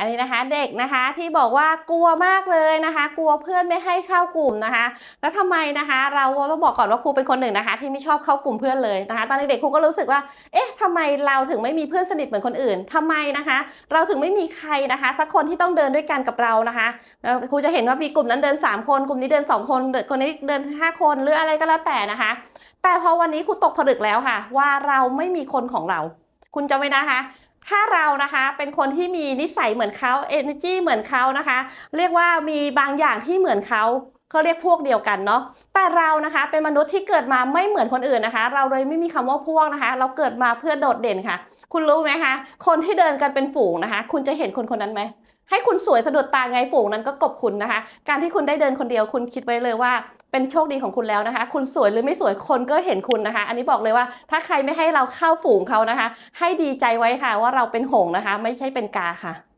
อันนี้นะคะเด็กนะคะที่บอกว่ากลัวมากเลยนะคะ กลัวเพื่อนไม่ให้เข้ากลุ่มนะคะ แล้วทำไมนะคะ เราต้องบอกก่อนว่าครูเป็นคนหนึ่งนะคะ ที่ไม่ชอบเข้ากลุ่มเพื่อนเลยนะคะ ตอนเด็กๆครูก็รู้สึกว่า เอ๊ะทำไมเราถึงไม่มีเพื่อนสนิทเหมือนคนอื่นทำไมนะคะ เราถึงไม่มีใครนะคะสักคนที่ต้องเดินด้วยกันกับเรานะคะแล้วครูจะเห็นว่ามีกลุ่มนั้นเดิน 3 คน กลุ่มนี้เดิน 2 คนเดินคนนี้เดิน 5 คนหรืออะไรก็แล้วแต่นะคะ แต่พอวันนี้ครูตกผลึกแล้วค่ะ ว่าเราไม่มีคนของเรา คุณจำไว้นะคะถ้าเรานะคะ เป็นคนที่มีนิสัยเหมือนเขา energy เหมือนเขานะคะ เรียกว่ามีบางอย่างที่เหมือนเขาเขาเรียกพวกเดียวกันเนาะ แต่เรานะคะเป็นมนุษย์ที่เกิดมาไม่เหมือนคนอื่นนะคะ เราเลยไม่มีคำว่าพวกนะคะ เราเกิดมาเพื่อโดดเด่นค่ะ คุณรู้ไหมคะ คนที่เดินกันเป็นฝูงนะคะ คุณจะเห็นคนคนนั้นไหมให้คุณสวยสะดุดตาไงฝูงนั้นก็กบคุณนะคะ การที่คุณได้เดินคนเดียวคุณคิดไว้เลยว่า เป็นโชคดีของคุณแล้วนะคะ คุณสวยหรือไม่สวยคนก็เห็นคุณนะคะ อันนี้บอกเลยว่า ถ้าใครไม่ให้เราเข้าฝูงเขานะคะ ให้ดีใจไว้ค่ะว่าเราเป็นหงนะคะ ไม่ใช่เป็นกาค่ะ